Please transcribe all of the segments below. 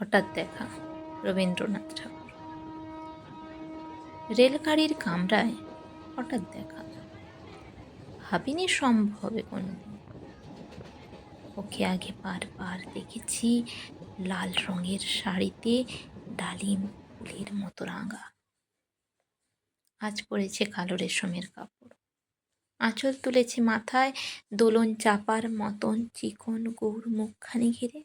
হঠাৎ দেখা রবীন্দ্রনাথ ঠাকুর। রেলগাড়ির কামরায় হঠাৎ দেখা। ভাবিনি সম্ভব হবে ওকে আগে বারবার দেখেছি লাল রঙের শাড়িতে ডালিম ফুলের মতো রাঙা। আজ পরেছে কালো রেশমের কাপড়। আঁচল তুলেছে মাথায়, দোলন চাপার মতন চিকন গৌর মুখখানি ঘিরে।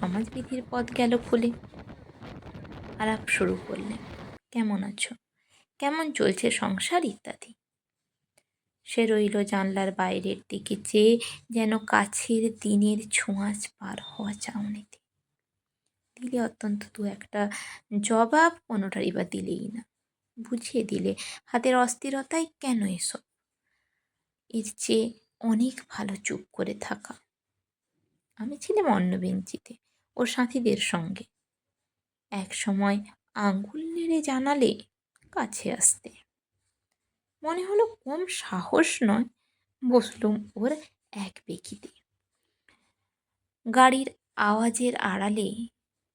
সমাজবিধির পথ গেল খুলে। আলাপ শুরু করলেন কেমন আছো? কেমন চলছে সংসার ইত্যাদি? সে রইল জানলার বাইরের দিকে চেয়ে যেন কাছের দিনের ছোঁয়াচ পার হওয়া চাউনিতে দিলে অত্যন্ত দু একটা জবাব কোনোটারই বা দিলেই না। বুঝিয়ে দিলে, হাতের অস্থিরতায় কেন এসব? এর চেয়ে অনেক ভালো চুপ করে থাকা। আমি ছিলাম অন্য বেঞ্চিতে। ওর সাথীদের সঙ্গে। এক সময় আঙ্গুল নেড়ে জানালে কাছে আসতে। মনে হলো কম সাহস নয়, বসলুম ওর এক বেকিতে। গাড়ির আওয়াজের আড়ালে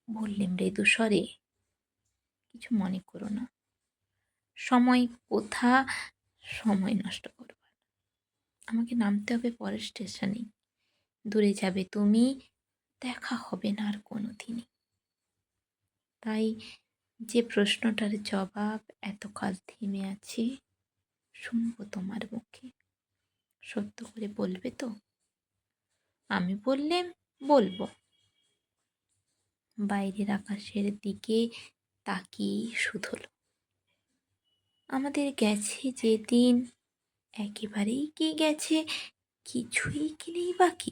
বললে মৃদু স্বরে, কিছু মনে করো না। সময় কোথা, সময় নষ্ট করবার। আমাকে নামতে হবে পরের স্টেশনে। দূরে যাবে তুমি দেখা হবে না আর কোনো দিনই তাই যে প্রশ্নটার জবাব এতকাল থেমে আছে, শুনব তোমার মুখে। সত্য করে বলবে তো? আমি বললে বলব। বাইরের আকাশের দিকে তাকিয়েই শুধল। আমাদের গেছে যেদিন, একেবারেই কি গেছে কিছুই কি নেই বাকি।